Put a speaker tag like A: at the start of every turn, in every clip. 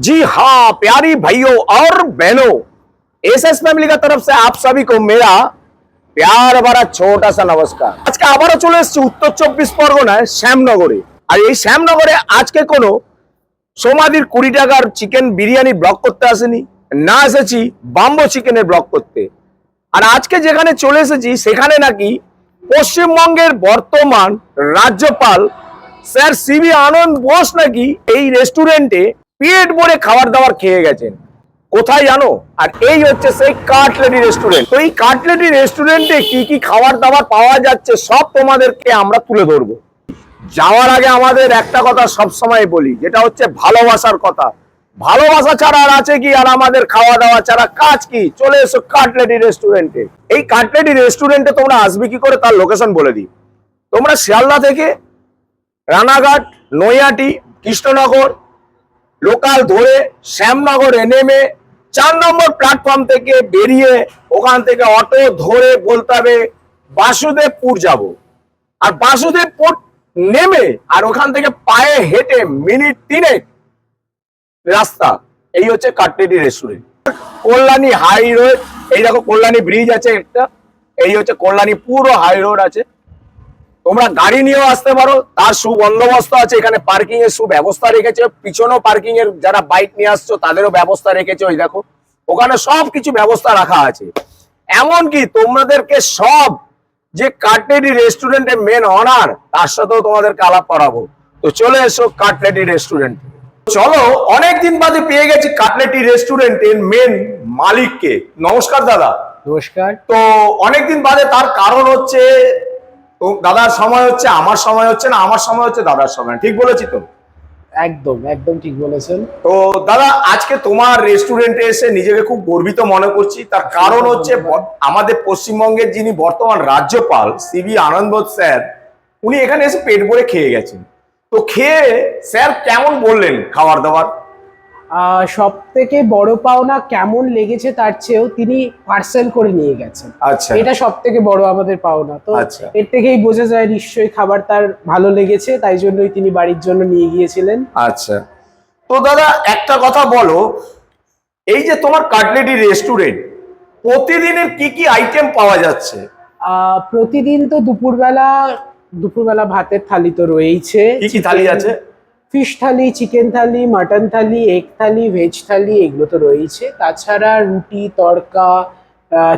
A: जी हाँ प्यारी भाइयों और बहनों एस एस फैमिली का तरफ से आप सभी को मेरा প্যার ভরা ছোট আসা নমস্কার আজকে আবারও চলে এসেছি উত্তর চব্বিশ পরগনায় শ্যামনগরে আর এই শ্যামনগরে আজকে কোনো সমাধির কুড়ি টাকার চিকেন বিরিয়ানি ব্লক করতে আসেনি না এসেছি বাম্বো চিকেনের ব্লক করতে আর আজকে যেখানে চলে এসেছি সেখানে নাকি পশ্চিমবঙ্গের বর্তমান রাজ্যপাল স্যার সিবি আনন্দ বোস নাকি এই রেস্টুরেন্টে পেট ভরে খাবার দাবার খেয়ে গেছেন। কোথায় জানো? আর এই হচ্ছে সেই কাটলেরি রেস্টুরেন্ট তো এই কাটলেরি রেস্টুরেন্টে কি কি খাবার দাবার পাওয়া যাচ্ছে সব তোমাদেরকে আমরা তুলে ধরবো। যাওয়ার আগে আমাদের একটা কথা সব সময় বলি, যেটা হচ্ছে ভালোবাসার কথা। ভালোবাসা ছাড়া আর আছে কি? আর আমাদের খাওয়া দাওয়া ছাড়া কাজ কি? চলে এসো কাটলেটি রেস্টুরেন্টে এই কাটলেটি রেস্টুরেন্টে তোমরা আসবে কি করে? তার লোকেশন বলে দিই। তোমরা শিয়ালদা থেকে রানাঘাট নৈয়াটি কৃষ্ণনগর লোকাল ধরে শ্যামনগরে নেমে চার নম্বর প্ল্যাটফর্ম থেকে বেরিয়ে ওখান থেকে অটো ধরে বলতে হবে, বাসুদেবপুর যাব। আর বাসুদেবপুর নেমে আর ওখান থেকে পায়ে হেঁটে মিনিট তিনেক রাস্তা। এই হচ্ছে Cutlety restaurant Kalyani high road এই দেখো কল্যাণী ব্রিজ আছে একটা, এই হচ্ছে কল্যাণী পুরো হাই রোড আছে। তোমরা গাড়ি নিয়েও আসতে পারো তার সুবন্দোবস্ত আছে এখানে পার্কিং এর সুব্যবস্থা রেখেছে পিছনেও পার্কিং এর যারা বাইক নিয়ে আসছো তাদেরও ব্যবস্থা রেখেছে ওই দেখো। ওখানে সব কিছু ব্যবস্থা রাখা আছে। এমনকি তোমাদেরকে সব যে কাটলেটি রেস্টুরেন্টের মেন অনার তার সাথেও তোমাদেরকে আলাপ করাবো। তো চলে এসো কাটলেটি রেস্টুরেন্ট চলো অনেকদিন বাদে পেয়ে গেছি কাটলেটি রেস্টুরেন্টের মেন মালিককে। নমস্কার দাদা।
B: নমস্কার।
A: তো অনেকদিন বাদে তার কারণ হচ্ছে দাদার সময় হচ্ছে আমার সময় হচ্ছে না আমার সময় হচ্ছে দাদার সময়। ঠিক বলেছি তো?
B: একদম একদম ঠিক বলেছেন।
A: তো দাদা আজকে তোমার রেস্টুরেন্টে এসে নিজেকে খুব গর্বিত মনে করছি। তার কারণ হচ্ছে আমাদের পশ্চিমবঙ্গের যিনি বর্তমান রাজ্যপাল সিবি আনন্দবোধ স্যার উনি এখানে এসে পেট ভরে খেয়ে গেছেন। তো খেয়ে স্যার কেমন বললেন খাবার দাবার?
B: সব থেকে বড় পাওনা কেমন লেগেছে তার চেয়েও তিনি পার্সেল করে নিয়ে গেছেন।
A: আচ্ছা।
B: এটা সব থেকে বড় আমাদের পাওনা। তো
A: আচ্ছা।
B: এর থেকেই বোঝা যায় নিশ্চয়ই খাবার তার ভালো লেগেছে তাই জন্যই তিনি বাড়ির জন্য নিয়ে গিয়েছিলেন।
A: আচ্ছা। তো দাদা একটা কথা বলো এই যে তোমার কাটলেটি রেস্টুরেন্ট প্রতিদিনের কি কি আইটেম পাওয়া যাচ্ছে?
B: প্রতিদিন তো দুপুরবেলা দুপুরবেলা ভাতের থালি তো রয়েইছে।
A: কি কি থালি আছে?
B: Fish thali chicken thali mutton thali egg thali veg thali এগুলো তো রয়েছে তাছাড়া রুটি তড়কা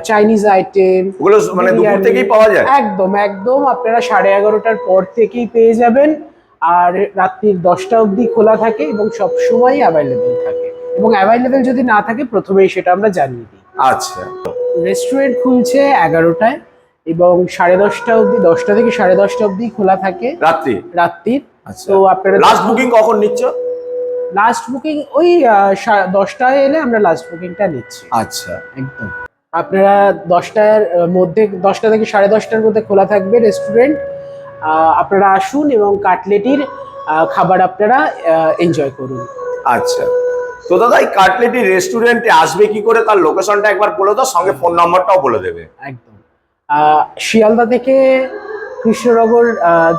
B: চাইনিজ আইটেম
A: ওগুলো মানে দুপুর থেকেই পাওয়া যায়?
B: একদম একদম। আপনারা সাড়ে এগারোটার পর থেকেই পেয়ে যাবেন। আর রাত্রির দশটা অবধি খোলা থাকে এবং সব সময় অ্যাভেলেবেল থাকে। এবং অ্যাভেলেবেল যদি না থাকে প্রথমেই সেটা আমরা জানিয়ে দিই।
A: আচ্ছা।
B: রেস্টুরেন্ট খুলছে এগারোটায় এবং সাড়ে দশটা অবধি দশটা থেকে সাড়ে দশটা অবধি খোলা থাকে।
A: রাত্রি?
B: রাত্রির। তো আপনারা
A: লাস্ট বুকিং কখন নিচ্ছ?
B: লাস্ট বুকিং ওই দশটায় এলে আমরা লাস্ট বুকিংটা নিচ্ছি।
A: আচ্ছা।
B: একদম। আপনারা দশটার মধ্যে দশটা থেকে সাড়ে দশটার মধ্যে খোলা থাকবে রেস্টুরেন্ট আপনারা আসুন এবং কাটলেটির খাবার আপনারা এনজয় করুন।
A: আচ্ছা। তো দাদা এই কাটলেটি রেস্টুরেন্টে আসবে কি করে? তার লোকেশনটা একবার বলে দাও সঙ্গে ফোন নাম্বারটাও বলে দেবে।
B: একদম। শিয়ালদা থেকে কৃষ্ণনগর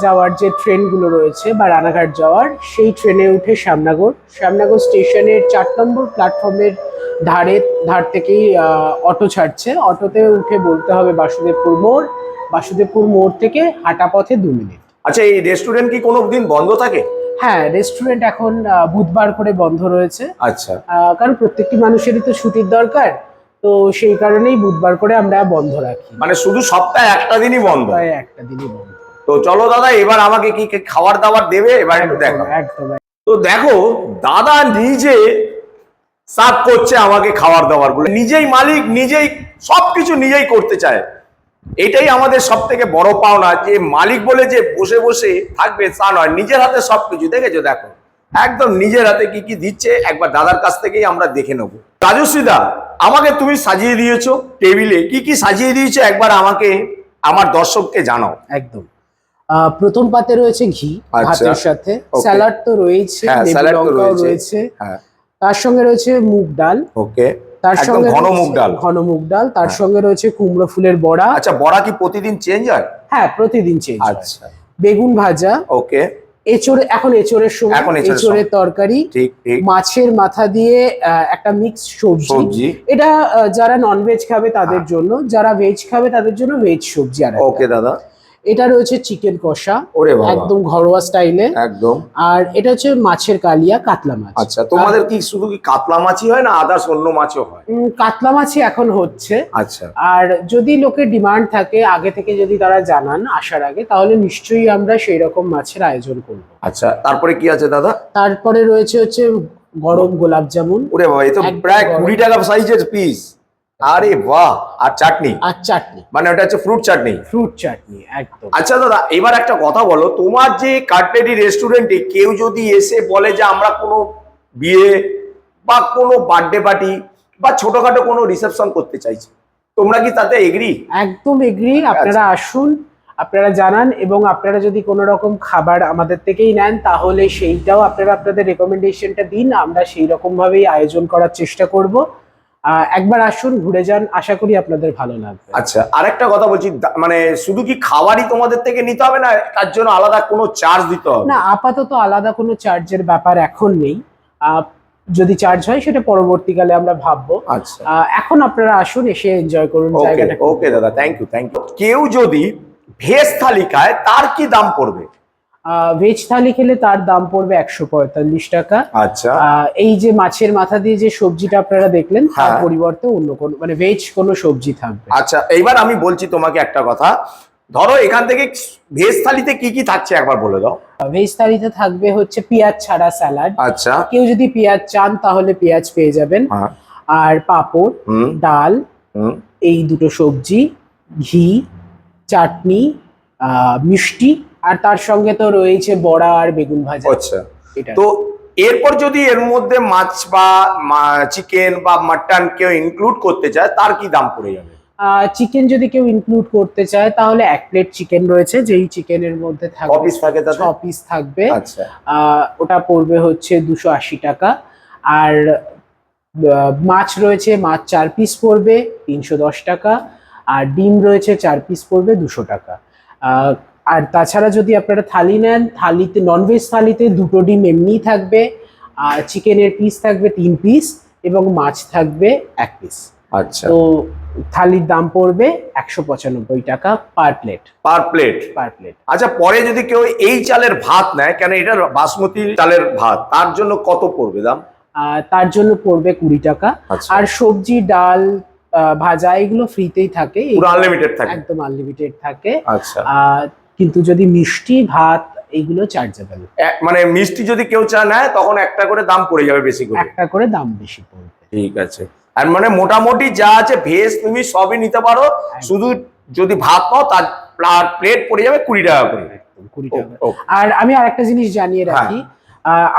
B: যাওয়ার যে ট্রেনগুলো রয়েছে বা রানাঘাট যাওয়ার সেই ট্রেনে উঠে শ্যামনগর। শ্যামনগর স্টেশনের চার নম্বর প্ল্যাটফর্মের ধারে ধার থেকেই অটো ছাড়ছে। অটোতে উঠে বলতে হবে বাসুদেবপুর মোড়। বাসুদেবপুর মোড় থেকে হাঁটা পথে দু মিনিট।
A: আচ্ছা এই রেস্টুরেন্ট কি কোনো দিন বন্ধ থাকে?
B: হ্যাঁ রেস্টুরেন্ট এখন বুধবার করে বন্ধ রয়েছে।
A: আচ্ছা।
B: কারণ প্রত্যেকটি মানুষেরই তো ছুটির দরকার। তো সেই কারণেই বুধবার করে আমরা বন্ধ রাখি।
A: মানে শুধু সপ্তাহে একটা দিনই বন্ধ?
B: একটা দিনই বন্ধ।
A: তো চলো দাদা এবার আমাকে কি খাবার দাবার দেবে? এবার একটু দেখো
B: একদম
A: তো দেখো দাদা নিজে সার্ভ করছে আমাকে খাবার দাবারগুলো নিজেই মালিক নিজেই সবকিছু নিজেই করতে চায়। এটাই আমাদের সব থেকে বড় পাওনা যে মালিক বলে যে বসে বসে থাকবে তা নয় নিজের হাতে সবকিছু। দেখেছ দেখো। একদম নিজের হাতে কি কি দিচ্ছে একবার দাদার কাছ থেকেই আমরা দেখে নেব। রাজশ্রীদা আমাকে তুমি সাজিয়ে দিয়েছ টেবিলে। কি কি সাজিয়ে দিয়েছ একবার আমাকে আমার দর্শককে জানাও।
B: একদম। প্রথম পাতে রয়েছে ঘি
A: আচ্ছা।
B: ভাতের সাথে। স্যালাড তো রয়েছে
A: হ্যাঁ। রয়েছে। হ্যাঁ।
B: তার সঙ্গে রয়েছে মুগ ডাল।
A: ওকে
B: তার সঙ্গে
A: ঘন মুগ ডাল।
B: ঘন মুগ ডাল। তার
A: হ্যাঁ।
B: সঙ্গে রয়েছে কুমড়ো ফুলের বড়া।
A: আচ্ছা বড়া কি প্রতিদিন চেঞ্জ হয়?
B: হ্যাঁ প্রতিদিন চেঞ্জ
A: আচ্ছা।
B: বেগুন ভাজা।
A: ওকে
B: এচোড়ে এখন এচোরের সময়
A: এখন এঁচোড়ের
B: তরকারি মাছের মাথা দিয়ে আহ, একটা মিক্স সবজি।
A: সবজি।
B: এটা যারা নন ভেজ খাবে তাদের জন্য যারা ভেজ খাবে তাদের জন্য ভেজ সবজি আর
A: ওকে দাদা।
B: এটা রয়েছে চিকেন কষা
A: ওরে
B: একদম ঘরোয়া স্টাইলে।
A: একদম।
B: আর এটা হচ্ছে মাছের কালিয়া কাতলা মাছ।
A: আচ্ছা তোমাদের কি শুধু কি কাতলা মাছই হয় না আদার্স অন্য মাছও হয়?
B: কাতলা মাছই এখন হচ্ছে।
A: আচ্ছা।
B: আর যদি লোকের ডিমান্ড থাকে আগে থেকে যদি তারা জানান আসার আগে তাহলে নিশ্চয়ই আমরা সেই রকম মাছের আয়োজন করব।
A: আচ্ছা তারপরে কি আছে দাদা?
B: তারপরে রয়েছে হচ্ছে গরম গোলাপ জামুন।
A: ওরে বাবা এই তো প্রায়। কুড়ি টাকা সাইজের পিস আরে বাহ আর চাটনি?
B: আর চাটনি।
A: মানে ওটা হচ্ছে ফ্রুট চাটনি?
B: ফ্রুট চাটনি একদম।
A: আচ্ছা দাদা এবার একটা কথা বলো তোমার যে কাটলেরি রেস্টুরেন্টে কেউ যদি এসে বলে যে আমরা কোনো বিয়ে বা কোনো বার্থডে পার্টি বা ছোটখাটো কোনো রিসেপশন করতে চাইছি তোমরা কি তাতে এগ্রি
B: একদম এগ্রি আপনারা আসুন আপনারা জানান এবং আপনারা যদি কোনো রকম খাবার আমাদের থেকেই নেন তাহলে সেইটাও আপনারা আপনাদের রেকমেন্ডেশনটা দিন আমরা সেই রকম ভাবেই আয়োজন করার চেষ্টা করব। একবার আসুন ঘুরে যান আশা করি আপনাদের ভালো লাগবে।
A: আচ্ছা আরেকটা কথা বলছি মানে শুধু কি খাবারই তোমাদের থেকে নিতে হবে না তার জন্য আলাদা কোনো চার্জ দিতে হবে?
B: না আপাতত আলাদা কোনো চার্জের ব্যাপার এখন নেই। আহ, যদি চার্জ হয় সেটা পরবর্তীকালে আমরা ভাববো।
A: আচ্ছা।
B: এখন আপনারা আসুন এসে এনজয় করুন জায়গাটা
A: ওকে দাদা থ্যাংক ইউ থ্যাংক ইউ কেউ যদি ভেজ থালি খায় তার কি দাম পড়বে?
B: ভেজ থালি খেলে তার দাম পড়বে একশো পঁয়তাল্লিশ টাকা।
A: আচ্ছা।
B: এই যে মাছের মাথা দিয়ে যে সবজিটা আপনারা দেখলেন তার
A: হ্যাঁ।
B: পরিবর্তে অন্য কোনো মানে ভেজ কোনো সবজি থাকবে।
A: আচ্ছা এইবার আমি বলছি তোমাকে একটা কথা। ধরো এখান থেকে ভেজ থালিতে কি কি থাকছে একবার বলে দাও।
B: ভেজ থালিতে থাকবে হচ্ছে পেঁয়াজ ছাড়া স্যালাড।
A: আচ্ছা।
B: কেউ যদি পেঁয়াজ চান তাহলে পেঁয়াজ পেয়ে যাবেন।
A: হ্যাঁ।
B: আর পাপড় ডাল এই দুটো সবজি ঘি চাটনি মিষ্টি আর তার সঙ্গে তো রয়েছে বড়া আর বেগুন ভাজা।
A: আচ্ছা। তো এরপর যদি এর মধ্যে মাছ বা চিকেন বা মাটন কেউ ইনক্লুড করতে চায় তার কি দাম পড়ে যাবে?
B: চিকেন যদি কেউ ইনক্লুড করতে চায় তাহলে এক প্লেট চিকেন রয়েছে যেই চিকেনের মধ্যে থাকবে
A: থাকে
B: ছ থাকবে।
A: আচ্ছা।
B: ওটা পড়বে হচ্ছে দুশো আশি টাকা। আর মাছ রয়েছে মাছ চার পিস পড়বে তিনশো দশ টাকা। আর ডিম রয়েছে চার পিস পড়বে দুশো টাকা। আর তাছাড়া যদি আপনারা থালি নেন থালিতে ননভেজ থালিতে দুটো ডিম এমনিই থাকবে আর চিকেনের পিস থাকবে তিন পিস এবং মাছ থাকবে এক পিস
A: আচ্ছা।
B: তো থালির দাম পড়বে একশো পঁচানব্বই টাকা per plate
A: per plate
B: per plate
A: আচ্ছা পরে যদি কেউ এই চালের ভাত নেয় কেন এটা বাসমতি চালের ভাত তার জন্য কত পড়বে দাম?
B: তার জন্য পড়বে কুড়ি টাকা।
A: আচ্ছা।
B: আর সবজি ডাল ভাজা এগুলো ফ্রিতেই থাকে।
A: আনলিমিটেড থাকে।
B: একদম আনলিমিটেড থাকে।
A: আচ্ছা।
B: কিন্তু যদি মিষ্টি ভাত এইগুলো চার্জেবল
A: মানে মিষ্টি যদি কেউ চা নেয় তখন একটা করে দাম পড়ে যাবে বেশি করে।
B: একটা করে দাম বেশি পড়বে।
A: ঠিক আছে। আর মানে মোটামুটি যা আছে ভেজ তুমি সবই নিতে পারো। শুধু যদি ভাত পাও তার প্লেট পড়ে যাবে কুড়ি টাকা করে।
B: কুড়ি টাকা আর আমি আরেকটা জিনিস জানিয়ে
A: হ্যাঁ।
B: রাখি আহ,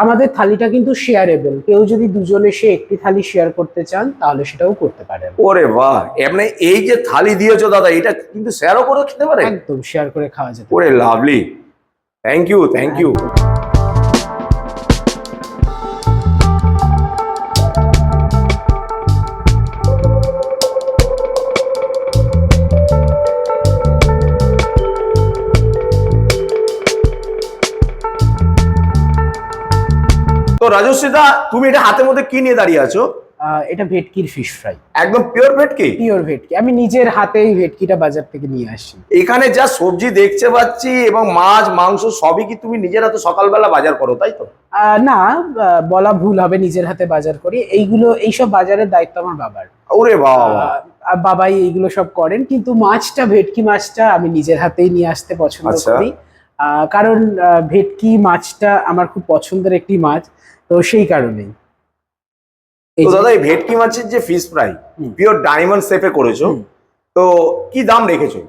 B: আমাদের থালিটা কিন্তু শেয়ারেবল কেউ যদি দুজনে সে একটি থালি শেয়ার করতে চান তাহলে সেটাও করতে পারে
A: ওরে বাহ! এমনি এই যে থালি দিয়েছ দাদা এটা কিন্তু শেয়ারও করে খেতে পারে?
B: একদম শেয়ার করে খাওয়া যেতে
A: ওরে lovely thank you thank you তো রাজস্বীদা তুমি এটা হাতের মধ্যে কি নিয়ে দাঁড়িয়ে আছো?
B: এটা ভেটকির ফিশ ফ্রাই
A: একদম পিওর ভেটকি?
B: পিওর ভেটকি। আমি নিজের হাতেই ভেটকিটা বাজার থেকে নিয়ে আসি।
A: এখানে যা সবজি দেখতে পাচ্ছি এবং মাছ মাংস সবই কি তুমি নিজের হাতে সকালবেলা বাজার করো তাই তো?
B: না বলা ভুল হবে নিজের হাতে বাজার করি। এইগুলো এইসব বাজারের দায়িত্ব আমার বাবার।
A: ওরে বাবা!
B: বাবাই এইগুলো সব করেন কিন্তু মাছটা ভেটকি মাছটা আমি নিজের হাতেই নিয়ে আসতে পছন্দ
A: আচ্ছা।
B: করি। কারণ ভেটকি মাছটা আমার খুব পছন্দের একটি মাছ। তো সেই কারণেই।
A: তো দাদা এই ভেটকি মাছের যে ফিশ ফ্রাই। পিওর ডায়মন্ড শেপে করেছ তো কি দাম রেখেছো?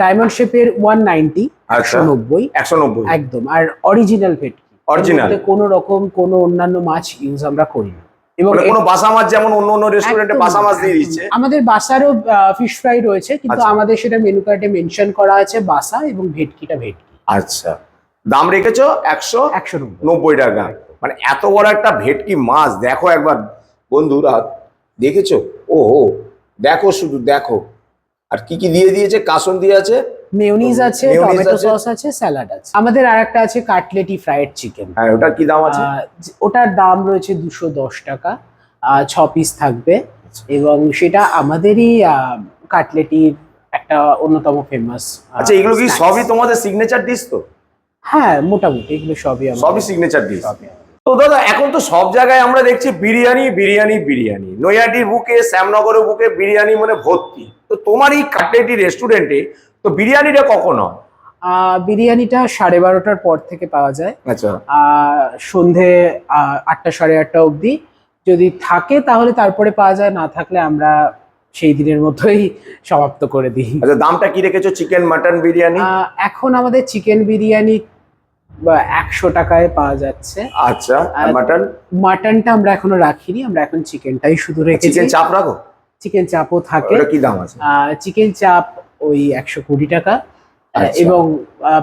B: ডায়মন্ড শেপের ওয়ান নাইনটি। একশো নব্বই।
A: একশো নব্বই।
B: একদম আর অরিজিনাল ভেটকি।
A: Original?
B: কোনো রকম কোনো অন্যান্য মাছ ইউজ আমরা করি না এবং
A: মানে কোনো বাসা মাছ যেমন অন্য অন্য রেস্টুরেন্টে বাসা মাছ দিয়ে দিচ্ছে।
B: আমাদের বাসারও ফিশ ফ্রাই রয়েছে কিন্তু
A: আচ্ছা।
B: আমাদের সেটা মেনু কার্ডে মেনশন করা আছে বাসা এবং ভেটকিটা ভেটকি।
A: আচ্ছা। দাম রেখেছো একশো
B: একশো নব্বই।
A: নব্বই টাকা। মানে এত বড় একটা ভেটকি মাছ দেখো একবার। বন্ধুরা দেখেছ? ও হো দেখো শুধু দেখো। আর কি কি দিয়ে দিয়েছে? কাসন দিয়ে আছে?
B: মেয়োনিজ আছে টমেটো। সস আছে? স্যালাড আছে আমাদের আর একটা আছে কাটলেটি ফ্রাইড চিকেন
A: হ্যাঁ ওটার কি দাম আছে?
B: ওটার দাম রয়েছে দুশো দশ টাকা। ছ পিস থাকবে। এবং সেটা আমাদেরই কাটলেটির একটা অন্যতম ফেমাস
A: আচ্ছা এগুলো কি সবই তোমাদের সিগনেচার ডিশ তো?
B: হ্যাঁ মোটামুটি এগুলো সবই আমাদের-
A: সবই সিগনেচার ডিশ। তো দাদা এখন তো সব জায়গায় আমরা দেখছি বিরিয়ানি বিরিয়ানি বিরিয়ানি। নৈয়াটির বুকে শ্যামনগরের বুকে বিরিয়ানি মানে ভর্তি। তো তোমার এই কাটলেটি রেস্টুরেন্টে তো বিরিয়ানিটা কখন হয়?
B: বিরিয়ানিটা সাড়ে বারোটার পর থেকে পাওয়া যায়।
A: আচ্ছা।
B: সন্ধে আটটা সাড়ে আটটা অবধি। যদি থাকে তাহলে তারপরে পাওয়া যায় না থাকলে আমরা সেই দিনের মধ্যেই সমাপ্ত করে দিই।
A: আচ্ছা দামটা কি রেখেছো? Chicken mutton
B: biryani? এখন আমাদের চিকেন বিরিয়ানি একশো টাকায় পাওয়া যাচ্ছে।
A: আচ্ছা মাটন?
B: মাটনটা আমরা এখনও রাখিনি আমরা এখন চিকেনটাই শুধু রেখেছি।
A: চিকেন চাপ রাখো?
B: চিকেন চাপও থাকে।
A: ওটা কি দাম আছে?
B: চিকেন চাপ ওই একশো কুড়ি টাকা।
A: আচ্ছা।
B: এবং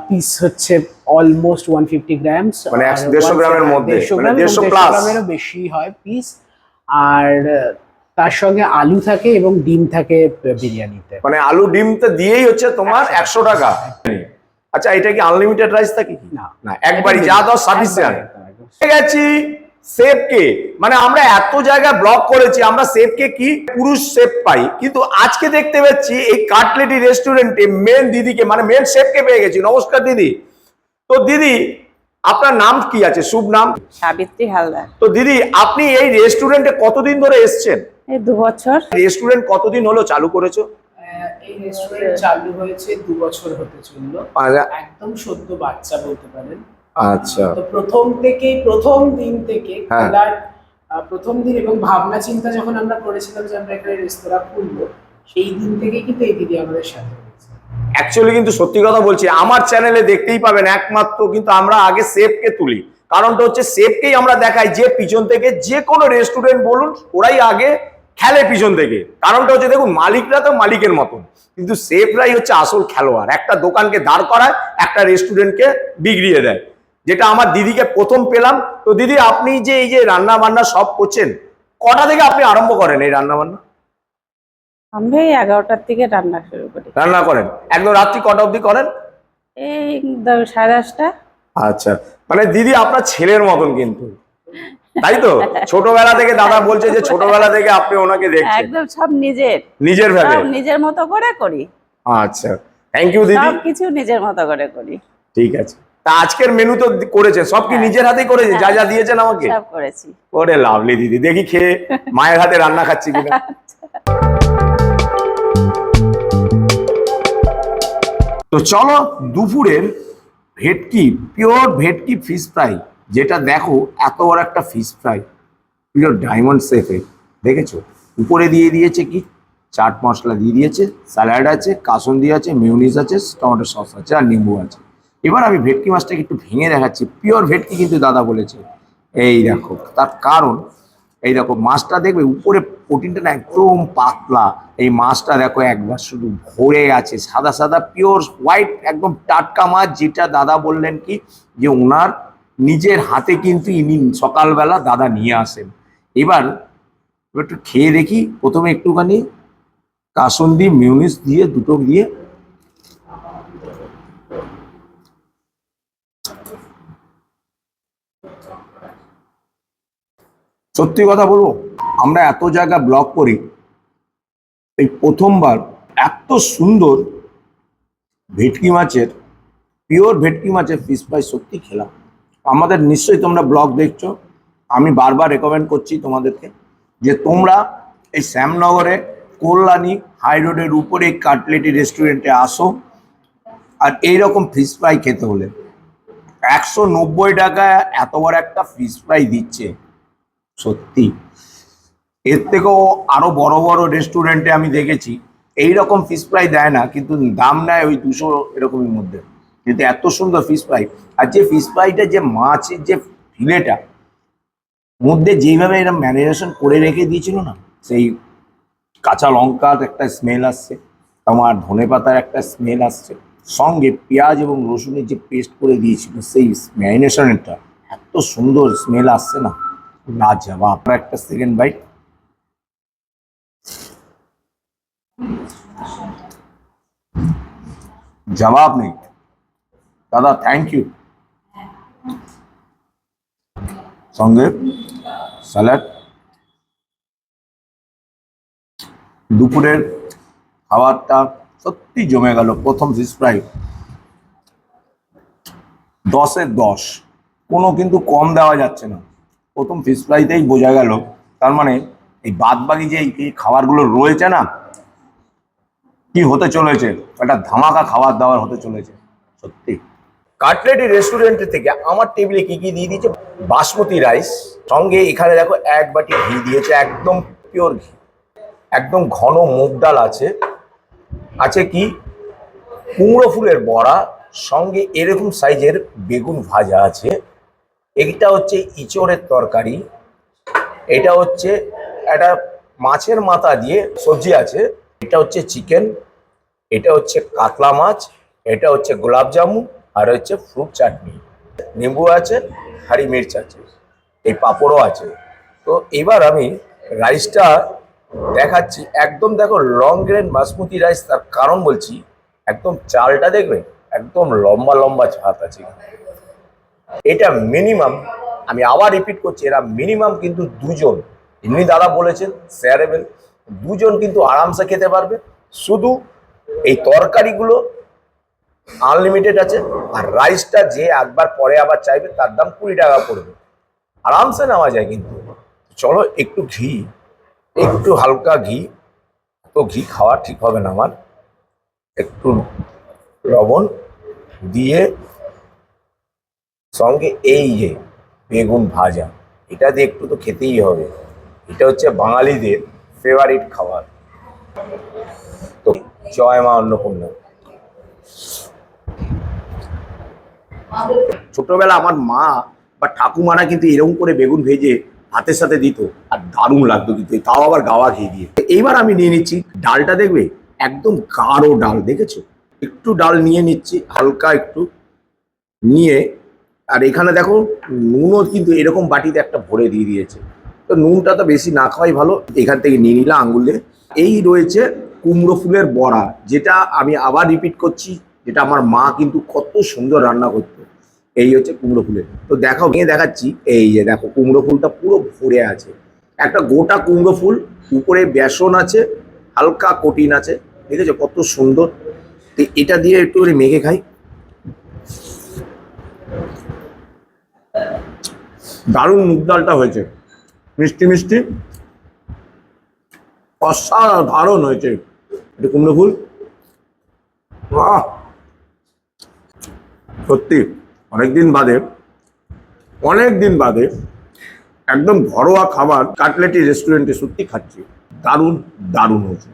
B: পিস হচ্ছে অলমোস্ট ওয়ান ফিফটি গ্রামস
A: মানে 100 150 গ্রামের মধ্যে, মানে 150 plus।
B: গ্রামেরও বেশি হয় পিস আর তার সঙ্গে আলু থাকে এবং ডিম থাকে বিরিয়ানিতে।
A: মানে আলু ডিম তো দিয়েই হচ্ছে তোমার একশো টাকা। আচ্ছা এটা কি আনলিমিটেড রাইস থাকে কি
B: না।
A: না একবারই যা দাও সাফিসিয়েন্ট
B: ঠিক আছে
A: গেছি সেফকে মানে আমরা এত জায়গায় ব্লক করেছি আমরা সেফকে কি পুরুষ সেফ পাই। কিন্তু আজকে দেখতে পাচ্ছি এই কাটলেটি রেস্টুরেন্টে মেন দিদিকে মানে মেন শেফকে পেয়ে গেছি। নমস্কার দিদি। তো দিদি আপনার নাম কি আছে? শুভ নাম?
C: সাবিত্রী হালদার।
A: তো দিদি আপনি এই রেস্টুরেন্টে কতদিন ধরে এসছেন?
C: এই দু বছর।
A: রেস্টুরেন্ট কতদিন হলো চালু করেছ?
B: এই রেস্টুরেন্ট চালু হয়েছে দু বছর হতে চলল। একদম সদ্য বাচ্চা বলতে পারেন।
A: আচ্ছা।
B: তো প্রথম থেকে প্রথম দিন থেকে
A: হ্যাঁ।
B: খোলার প্রথম দিন এবং ভাবনা চিন্তা যখন আমরা করেছিলাম যে আমরা এখানে রেস্তোরাঁ খুলবো সেই দিন থেকে কিন্তু এই দিদি আমাদের সাথে
A: অ্যাকচুয়ালি কিন্তু সত্যি কথা বলছি আমার চ্যানেলে দেখতেই পাবেন একমাত্র কিন্তু আমরা আগে সেফকে তুলি। কারণটা হচ্ছে সেফকেই আমরা দেখাই যে পিছন থেকে যে কোনো রেস্টুরেন্ট বলুন ওরাই আগে খেলে পিছন থেকে। কারণটা হচ্ছে দেখুন মালিকরা তো মালিকের মতন কিন্তু সেফরাই হচ্ছে আসল খেলোয়াড়। একটা দোকানকে দাঁড় করায় একটা রেস্টুরেন্টকে বিগড়িয়ে দেয়। যেটা আমার দিদিকে প্রথম পেলাম। তো দিদি আপনি যে এই যে রান্না বান্না সব করছেন কটা থেকে আপনি আরম্ভ করেন এই রান্না বান্না
C: আমরা এই এগারোটার থেকে রান্না শুরু করি।
A: রান্না করেন। একদম রাত্রি কটা অবধি করেন?
C: এই সাড়ে দশটা।
A: আচ্ছা। মানে দিদি আপনার ছেলের মতন কিন্তু। তাই তো? ছোটবেলা থেকে দাদা বলছে যে ছোটবেলা থেকে আপনি ওনাকে দেখছেন।
C: একদম সব নিজের।
A: নিজের ভাবে?
C: নিজের মতো করে করি।
A: আচ্ছা। থ্যাংক ইউ দিদি।
C: সব কিছু নিজের মতো করে করি।
A: ঠিক আছে। তা আজকের মেনু তো করেছে সব কি
C: হ্যাঁ।
A: নিজের হাতেই করেছে যা যা দিয়েছেন আমাকে?
C: সব করেছি।
A: ওরে লাভলি দিদি দেখি খেয়ে মায়ের হাতে রান্না খাচ্ছি কিনা। তো চলো দুপুরের ভেটকি পিওর ভেটকি ফিশ ফ্রাই যেটা দেখো, এত বড় একটা ফিশ ফ্রাই পিওর ডায়মন্ড শেফে দেখেছ? উপরে দিয়ে দিয়েছে কি? চাট মশলা দিয়ে দিয়েছে স্যালাড আছে, কাসুন্দি আছে মিউনিস আছে টমেটো সস আছে, আর নিম্বু আছে। এবার আমি ভেটকি মাছটাকে একটু ভেঙে দেখাচ্ছি। পিওর ভেটকি কিন্তু দাদা বলেছে। এই দেখো, তার কারণ, এই দেখো, মাছটা দেখবে, উপরে প্রোটিনটা না একদম পাতলা। এই মাছটা দেখো একবার শুধু ভরে আছে, সাদা সাদা পিওর হোয়াইট একদম টাটকা মাছ, যেটা দাদা বললেন কি? যে ওনার নিজের হাতে কিন্তু ইনি সকালবেলা দাদা নিয়ে আসেন। এবার একটু খেয়ে দেখি, প্রথমে একটুখানি কাসন্দি মিউনিস দিয়ে দুটো দিয়ে সত্যি কথা বলব, আমরা এত জায়গা ব্লগ করি, এই প্রথমবার এত সুন্দর ভেটকি মাছের পিওর ভেটকি মাছের ফিশ ফ্রাই সত্যি খেলাম। আমাদের নিশ্চয়ই তোমরা ব্লগ দেখছ। আমি বারবার রেকমেন্ড করছি তোমাদেরকে যে তোমরা এই শ্যামনগরে কল্যাণী হাই রোডের উপরে কাটলেটি রেস্টুরেন্টে আসো আর এইরকম ফিশ ফ্রাই খেতে হলে। একশো নব্বই টাকায় এত বড় একটা ফিশ ফ্রাই দিচ্ছে। সত্যি। এর থেকেও আরও বড় বড় রেস্টুরেন্টে আমি দেখেছি। এই রকম ফিশ ফ্রাই দেয় না, কিন্তু দাম নেয় ওই দুশো এরকমের মধ্যে। কিন্তু এত সুন্দর ফিশ ফ্রাই আর যে ফিশ ফ্রাইটা যে মাছের যে ফিলেটা মধ্যে যেইভাবে এরা ম্যারিনেশন করে রেখে দিয়েছিল না, সেই কাঁচা লঙ্কার একটা স্মেল আসছে, তোমার ধনে পাতার একটা স্মেল আসছে, সঙ্গে পেঁয়াজ এবং রসুনের যে পেস্ট করে দিয়েছিল, সেই ম্যারিনেশনেরটা এত সুন্দর স্মেল আসছে না। না লাজবাব। আপনার একটা সেকেন্ড বাইট জবাব নেই। দাদা থ্যাংক ইউ সঙ্গে স্যালাড দুপুরের খাবারটা সত্যি জমে গেল, প্রথম ফিশ ফ্রাই দশের দশ, কোনো কিন্তু কম দেওয়া যাচ্ছে না। প্রথম ফিশ ফ্রাইতেই বোঝা গেল, তার মানে এই বাদবাকি যে এই খাবারগুলো রয়েছে না, কি হতে চলেছে, একটা ধামাকা খাবার দাবার হতে চলেছে, সত্যি। কাটলেটি রেস্টুরেন্ট থেকে আমার টেবিলে কি কি দিয়ে দিয়েছে? বাসমতি রাইস সঙ্গে এখানে দেখো এক বাটি ঘি দিয়েছে, একদম পিওর ঘি। একদম ঘন মুগ ডাল আছে। আছে কি? কুমড়ো ফুলের বড়া, সঙ্গে এরকম সাইজের বেগুন ভাজা আছে। এইটা হচ্ছে ইচড়ের তরকারি। এটা হচ্ছে একটা মাছের মাথা দিয়ে সবজি আছে। এটা হচ্ছে চিকেন এটা হচ্ছে কাতলা মাছ, এটা হচ্ছে গোলাপ জামুন আর হচ্ছে ফ্রুট চাটনি। নিম্বু আছে হারি মির্চ আছে, এই পাঁপড়ও আছে। তো এবার আমি রাইসটা দেখাচ্ছি। একদম দেখো লং গ্রেন বাসমতি রাইস তার কারণ বলছি, একদম চালটা দেখবে, একদম লম্বা লম্বা ছাত আছে। এটা মিনিমাম আমি আবার রিপিট করছি, এরা মিনিমাম কিন্তু দুজন। এমনি দাদা বলেছেন শেয়ারেবেল দুজন কিন্তু আরামসে খেতে পারবে। শুধু এই তরকারিগুলো আনলিমিটেড আছে, আর রাইসটা যে একবার পরে আবার চাইবে, তার দাম কুড়ি টাকা পড়বে। আরামসে নেওয়া যায় কিন্তু। চলো একটু ঘি, একটু হালকা ঘি। তো ঘি খাওয়া ঠিক হবে না আমার। একটু লবণ দিয়ে সঙ্গে এই যে বেগুন ভাজা, এটা দিয়ে একটু তো খেতেই হবে। এটা হচ্ছে বাঙালিদের ফেভারিট খাবার। তো জয় মা অন্নপূর্ণা। ছোটবেলা আমার মা বা ঠাকুমারা কিন্তু এরকম করে বেগুন ভেজে হাতের সাথে দিত আর দারুণ লাগতো কিন্তু, তাও আবার গাওয়া খেয়ে দিয়ে। এইবার আমি নিয়ে নিচ্ছি। ডালটা দেখবে? একদম গাঢ় ডাল, দেখেছ? একটু ডাল নিয়ে নিচ্ছি, হালকা একটু নিয়ে। আর এখানে দেখো, নুনও কিন্তু এরকম বাটিতে একটা ভরে দিয়ে দিয়েছে। তো নুনটা তো বেশি না খাওয়াই ভালো। এখান থেকে নিয়ে নিলাম আঙুলে। এই রয়েছে কুমড়ো ফুলের বড়া, যেটা আমি আবার রিপিট করছি যেটা আমার মা কিন্তু কত সুন্দর রান্না করতো। এই হচ্ছে কুমড়ো ফুলের। তো দেখো ভেঙে দেখাচ্ছি। এই যে দেখো, কুমড়ো ফুলটা পুরো ভরে আছে। একটা গোটা কুমড়ো ফুল, উপরে বেসন আছে, হালকা কঠিন আছে। ঠিক আছে কত সুন্দর? তো এটা দিয়ে একটু করে মেখে খাই। দারুণ মুগ ডালটা হয়েছে। মিষ্টি মিষ্টি। অসাধারণ হয়েছে। এটা কুমড়ো ফুল। বাহ! সত্যি, অনেকদিন বাদে অনেক দিন বাদে একদম ঘরোয়া খাবার কাটলেটি রেস্টুরেন্টে সত্যি খাচ্ছি। দারুণ দারুণ হয়েছে!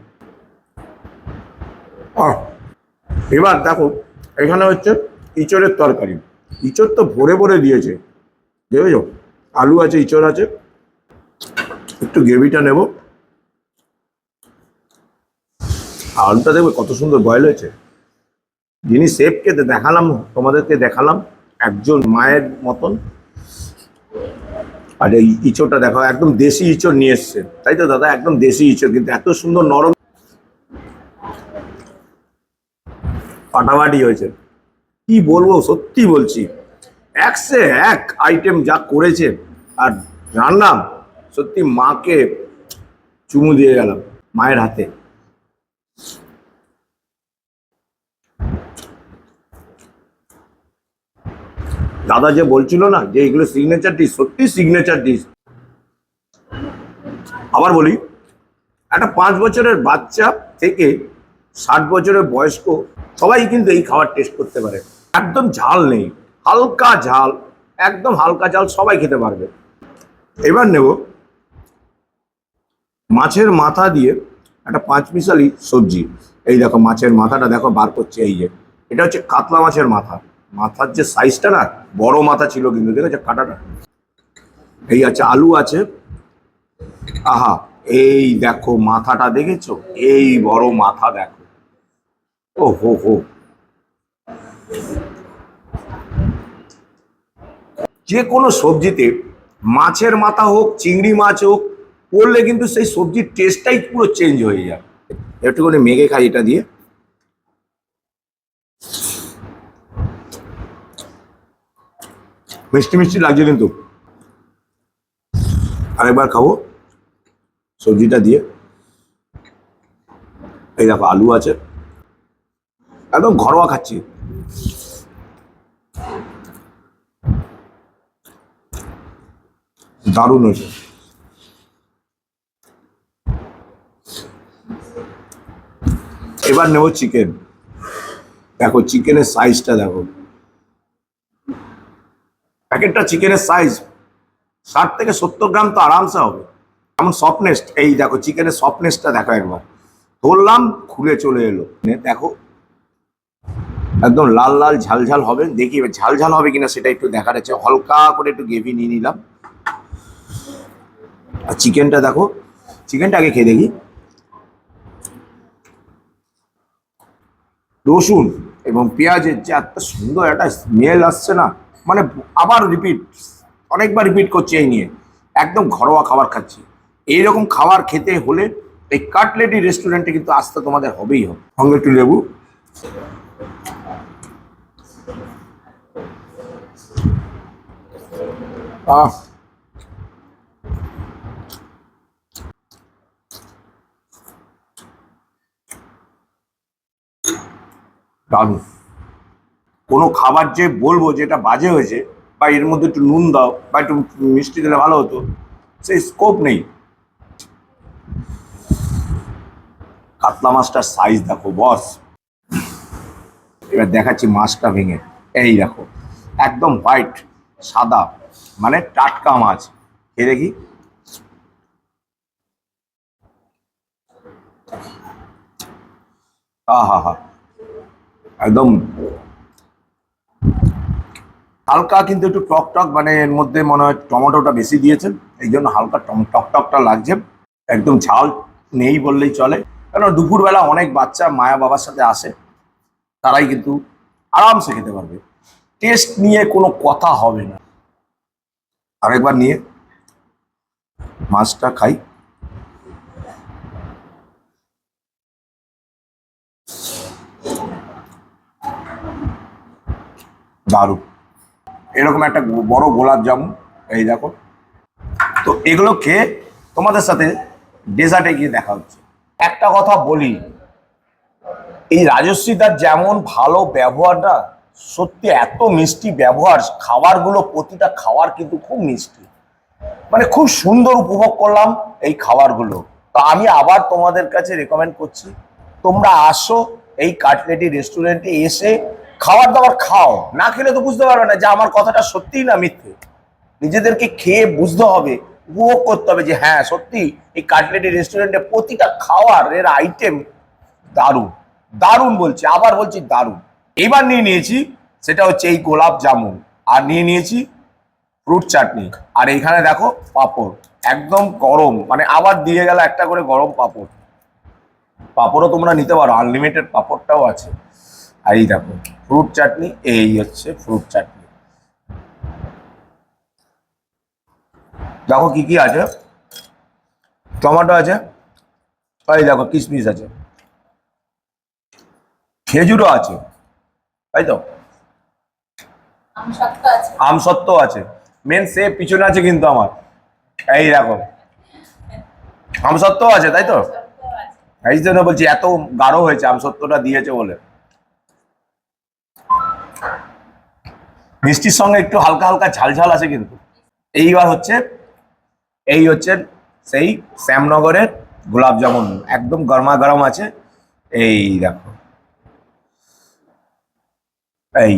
A: এবার দেখো, এখানে হচ্ছে ইঁচড়ের তরকারি। ইঁচড় তো ভরে ভরে দিয়েছে। দেখেছ? আলু আছে, ইঁচড় আছে। একটু গ্রেভিটা নেব। আলুটা দেখবে কত সুন্দর বয়েল হয়েছে। যিনি শেফকে দেখালাম, তোমাদেরকে দেখালাম, একজন মায়ের মতন। আর এই ইঁচড়টা দেখো, একদম দেশি ইঁচড় নিয়ে এসছে। তাই তো দাদা? একদম দেশি ইঁচড়, কিন্তু এত সুন্দর নরম ফাটাফাটি হয়েছে। কি বলব, সত্যি বলছি। এক সে এক আইটেম যা করেছে, আর রান্না সত্যি মাকে চুমু দিয়ে গেলাম, মায়ের হাতে। দাদা যে বলছিল না যে এগুলো সিগনেচার ডিশ সত্যি সিগনেচার ডিশ আবার বলি, একটা পাঁচ বছরের বাচ্চা থেকে ষাট বছরের বয়স্ক, সবাই কিন্তু এই খাবার টেস্ট করতে পারে। একদম ঝাল নেই, হালকা ঝাল, একদম হালকা ঝাল সবাই খেতে পারবে। এবার নেব মাছের মাথা দিয়ে একটা পাঁচ মিশালি সবজি। এই দেখো মাছের মাথাটা দেখো বার করছে, এই যে। এটা হচ্ছে কাতলা মাছের মাথা। মাথার যে সাইজটা না, বড় মাথা ছিল কিন্তু, দেখেছ কাটাটা? এই আছে, আলু আছে। আহা, এই দেখো মাথাটা দেখেছ? এই বড় মাথা দেখো। ও হো হো। যে কোনো সবজিতে মাছের মাথা হোক, চিংড়ি মাছ হোক, পড়লে কিন্তু সেই সবজির টেস্টটাই পুরো চেঞ্জ হয়ে যায়। একটুখানি মেঘে খাই এটা দিয়ে। মিষ্টি মিষ্টি লাগছে কিন্তু। আরেকবার খাব। সবজিটা দিয়ে। এই দেখো, আলু আছে। একদম ঘরোয়া খাচ্ছি। দারুণ হয়েছে। এবার নেব চিকেন দেখো চিকেনের সাইজটা দেখো। প্যাকেটটা চিকেনের সাইজ ষাট থেকে সত্তর গ্রাম তো আরামসে হবে। এমন সফটনেস এই দেখো চিকেনের সফটনেসটা দেখো একবার। ধরলাম, খুলে চলে এলো। দেখো, একদম লাল লাল ঝাল ঝাল হবে। দেখি এবার ঝাল ঝাল হবে কিনা সেটা একটু দেখার আছে। হালকা করে একটু গ্রেভি নিয়ে নিলাম। আর চিকেনটা দেখো, চিকেনটা আগে খেয়ে দেখি। রসুন এবং পেঁয়াজের যে এত সুন্দর একটা স্মেল আসছে না? মানে আবার রিপিট অনেকবার রিপিট করছি এই নিয়ে। একদম ঘরোয়া খাবার খাচ্ছি। এইরকম খাবার খেতে হলে এই কাটলেটি রেস্টুরেন্টে কিন্তু আসতে তোমাদের হবেই হবে। সঙ্গে একটু লেবু। আহ। দারুণ। কোনো খাবার যে বলব যেটা বাজে হয়েছে, বা এর মধ্যে একটু নুন দাও, বা একটু মিষ্টি দিলে ভালো হতো, সেই স্কোপ নেই। কাতলা মাছটার সাইজ দেখো বস এবার দেখাচ্ছি মাছটা ভেঙে। এই দেখো, একদম হোয়াইট সাদা মানে টাটকা মাছ। খেয়ে দেখি। আহা হা, একদম হালকা কিন্তু একটু টক টক মানে এর মধ্যে মনে হয় টমেটোটা বেশি দিয়েছেন, এই জন্য হালকা টক টকটা লাগছে। একদম ঝাল নেই বললেই চলে। কারণ দুপুরবেলা অনেক বাচ্চা মায়া বাবার সাথে আসে, তারাই কিন্তু আরামসে খেতে পারবে। টেস্ট নিয়ে কোনো কথা হবে না। আরেকবার নিয়ে মাছটা খাই। দারুণ। এরকম একটা বড় গোলাপ জামুন এই দেখো। তো এগুলো খেয়ে তোমাদের সাথে ডেজার্টে গিয়ে দেখা হচ্ছে। একটা কথা বলি, এই রাজস্বীদার যেমন ভালো ব্যবহারটা, সত্যি এত মিষ্টি ব্যবহার, খাবারগুলো, প্রতিটা খাবার কিন্তু খুব মিষ্টি। মানে খুব সুন্দর উপভোগ করলাম এই খাবারগুলো। তো আমি আবার তোমাদের কাছে রেকমেন্ড করছি, তোমরা আসো এই কাটলেটি রেস্টুরেন্টে এসে খাবার দাবার খাও। না খেলে তো বুঝতে পারবে না যে আমার কথাটা সত্যিই না মিথ্যে। নিজেদেরকে খেয়ে বুঝতে হবে, উপভোগ করতে হবে যে হ্যাঁ সত্যি এই কাটলেটি রেস্টুরেন্টে প্রতিটা খাওয়ার এর আইটেম দারুণ। দারুণ বলছি, আবার বলছি দারুণ। এবার নিয়ে নিয়েছি, সেটা হচ্ছে এই গোলাপ জামুন। আর নিয়ে নিয়েছি ফ্রুট চাটনি আর এইখানে দেখো পাঁপড়, একদম গরম মানে আবার দিয়ে গেল একটা করে গরম পাঁপড়। পাঁপড়ও তোমরা নিতে পারো আনলিমিটেড পাঁপড়টাও আছে। আর এই দেখো ফ্রুট চাটনি এই হচ্ছে ফ্রুট চাটনি দেখো কি কি আছে? টমেটো আছে এই দেখো কিশমিশ আছে। খেজুরও আছে তাই তো? আম সত্ত্ব আছে। মেন সে পিছনে আছে কিন্তু আমার। এই দেখো। আম সত্ত্ব আছে তাই তো? এই জন্য বলছি এত গাঢ় হয়েছে আম সত্ত্বটা দিয়েছে বলে। মিষ্টির সঙ্গে একটু হালকা হালকা ঝাল ঝাল আছে কিন্তু। এইবার হচ্ছে, এই হচ্ছে সেই শ্যামনগরের গোলাপ জামুন একদম গরমা গরম আছে। এই দেখো। এই।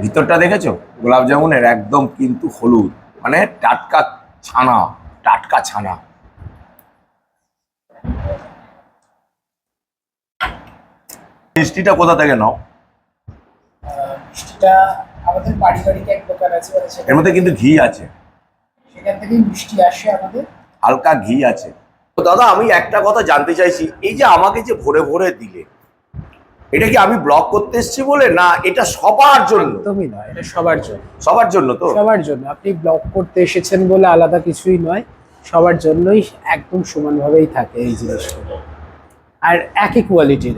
A: ভিতরটা দেখেছ? গোলাপ জামুনের একদম কিন্তু হলুদ। মানে টাটকা ছানা টাটকা ছানা। মিষ্টিটা কোথা থেকে নাও?
B: মিষ্টিটা আমাদের বাড়ি বাড়িতে এক দোকান আছে মানে
A: এর মধ্যে কিন্তু ঘি আছে।
B: সেখান থেকেই মিষ্টি আসে আমাদের।
A: হালকা ঘি আছে। তো দাদা আমি একটা কথা জানতে চাইছি এই যে আমাকে যে ভরে ভরে দিলে এটা কি আমি ব্লগ করতে এসেছি বলে না এটা সবার জন্য?
B: একদমই নয় এটা সবার জন্য।
A: সবার জন্য তো?
B: সবার জন্য। আপনি ব্লগ করতে এসেছেন বলে আলাদা কিছুই নয় সবার জন্যই একদম সমানভাবেই থাকে এই জিনিসগুলো। আর একই কোয়ালিটির।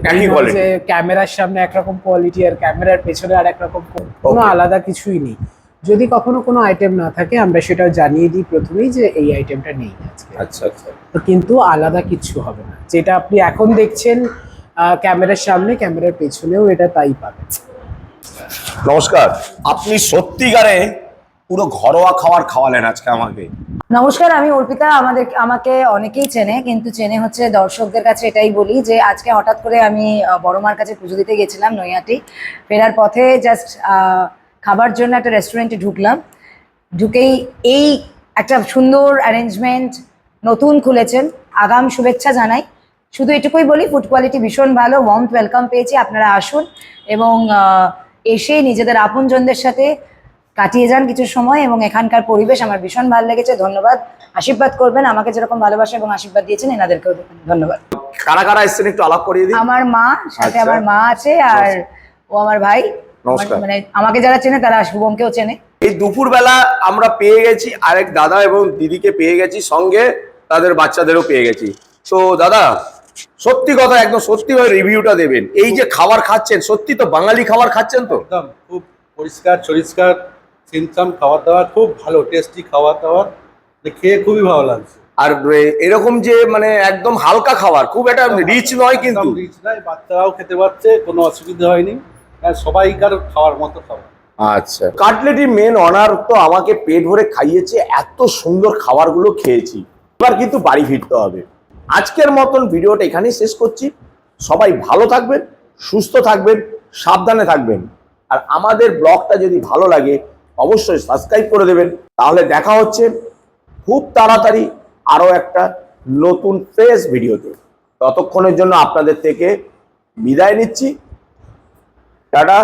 B: যে ক্যামেরার সামনে একরকম কোয়ালিটি আর ক্যামেরার পেছনে আর একরকম কোনো আলাদা কিছুই নেই। যদি কখনো কোনো আইটেম না থাকে আমরা সেটাও জানিয়ে দিই প্রথমেই যে এই আইটেমটা নেই আজকে।
A: আচ্ছা আচ্ছা।
B: তো কিন্তু আলাদা কিছু হবে না। যেটা আপনি এখন দেখছেন ক্যামেরার সামনে ক্যামেরার পেছনেও এটা তাই পাবেন।
A: নমস্কার। আপনি সত্যিকারে পুরো ঘরোয়া খাবার খাওয়ালেন আজকে আমাকে।
D: নমস্কার আমি অর্পিতা। আমাদের আমাকে অনেকেই চেনে কিন্তু চেনে হচ্ছে দর্শকদের কাছে এটাই বলি যে আজকে হঠাৎ করে আমি আহ, বড় মার কাছে পুজো দিতে গেছিলাম নৈয়াটি ফেরার পথে জাস্ট খাবার জন্য একটা রেস্টুরেন্টে ঢুকলাম। ঢুকেই এই একটা সুন্দর অ্যারেঞ্জমেন্ট নতুন খুলেছেন। আগাম শুভেচ্ছা জানাই। শুধু এটুকুই বলি ফুড কোয়ালিটি ভীষণ ভালো ওয়ার্ম ওয়েলকাম পেয়েছি। আপনারা আসুন এবং এসে নিজেদের আপনজনদের সাথে কাটিয়ে যান কিছু সময় এবং এখানকার পরিবেশ আমার ভীষণ ভালো লেগেছে ধন্যবাদ। আশীর্বাদ করবেন আমাকে যেরকম ভালোবাসা এবং আশীর্বাদ দিয়েছেন এনাদেরকেও ধন্যবাদ।
A: কারা কারা এসছেন একটু আলাপ করিয়ে দিন।
D: আমার মা সাথে
A: আচ্ছা।
D: আমার মা আছে আর ও আমার ভাই। মানে আমাকে যারা চেনে তারা শুভমকেও চেনে।
A: এই দুপুরবেলা আমরা পেয়ে গেছি আরেক দাদা এবং দিদিকে পেয়ে গেছি সঙ্গে তাদের বাচ্চাদেরও পেয়ে গেছি। তো দাদা সত্যি কথা একদম সত্যি ভাবে রিভিউটা দেবেন। এই যে খাবার খাচ্ছেন সত্যি তো বাঙালি খাবার খাচ্ছেন তো?
E: একদম খুব পরিষ্কার পরিষ্কার সিমসাম খাবার দাবার খুব ভালো টেস্টি খাবার দাবার খেয়ে খুবই ভালো লাগছে।
A: আর এরকম যে মানে একদম হালকা খাবার খুব একটা রিচ নয় কিন্তু।
E: রিচ নাই বাচ্চারাও খেতে পারছে কোনো অসুবিধা হয়নি। আর সবাইকার খাওয়ার মতো খাবার।
A: আচ্ছা কাটলেটি মেন অনার তো আমাকে পেট ভরে খাইয়েছে এত সুন্দর খাবারগুলো খেয়েছি। এবার কিন্তু বাড়ি ফিরতে হবে। আজকের মতন ভিডিওটা এখানেই শেষ করছি। সবাই ভালো থাকবেন সুস্থ থাকবেন সাবধানে থাকবেন। আর আমাদের ব্লগটা যদি ভালো লাগে অবশ্যই সাবস্ক্রাইব করে দেবেন। তাহলে দেখা হচ্ছে খুব তাড়াতাড়ি আরও একটা নতুন ফ্রেশ ভিডিওতে। ততক্ষণের জন্য আপনাদের থেকে বিদায় নিচ্ছি। টাটা।